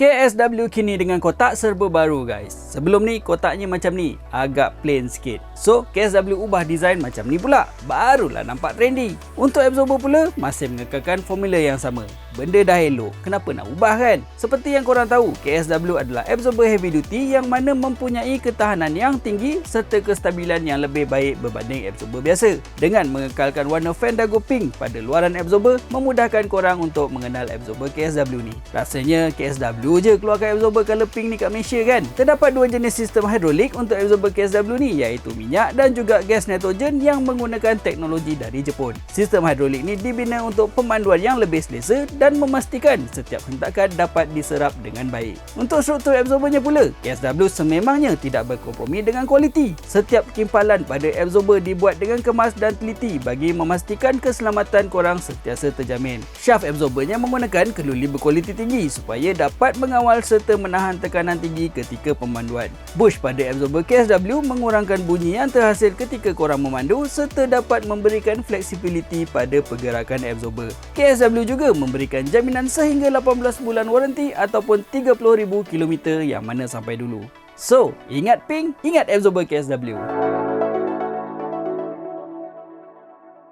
KSW kini dengan kotak serba baru guys. Sebelum ni kotaknya macam ni, agak plain sikit. So, KSW ubah design macam ni pula. Barulah nampak trendy. Untuk absorber pula, masih mengekalkan formula yang sama. Benda dah elok, kenapa nak ubah kan? Seperti yang korang tahu, KSW adalah absorber heavy duty yang mana mempunyai ketahanan yang tinggi serta kestabilan yang lebih baik berbanding absorber biasa. Dengan mengekalkan warna Fendago Pink pada luaran absorber, memudahkan korang untuk mengenal absorber KSW ni. Rasanya KSW je keluarkan absorber color pink ni kat Malaysia kan? Terdapat dua jenis sistem hidrolik untuk absorber KSW ni iaitu minyak dan juga gas nitrogen yang menggunakan teknologi dari Jepun. Sistem hidrolik ni dibina untuk pemanduan yang lebih selesa dan memastikan setiap hentakan dapat diserap dengan baik. Untuk struktur absorbernya pula, KSW sememangnya tidak berkompromi dengan kualiti. Setiap kimpalan pada absorber dibuat dengan kemas dan teliti bagi memastikan keselamatan korang sentiasa terjamin. Shaft absorbernya menggunakan keluli berkualiti tinggi supaya dapat mengawal serta menahan tekanan tinggi ketika pemanduan. Bush pada absorber KSW mengurangkan bunyi yang terhasil ketika korang memandu serta dapat memberikan fleksibiliti pada pergerakan absorber. KSW juga memberikan memberikan jaminan sehingga 18 bulan waranti ataupun 30,000 km yang mana sampai dulu. So, ingat ping, ingat absorber KSW.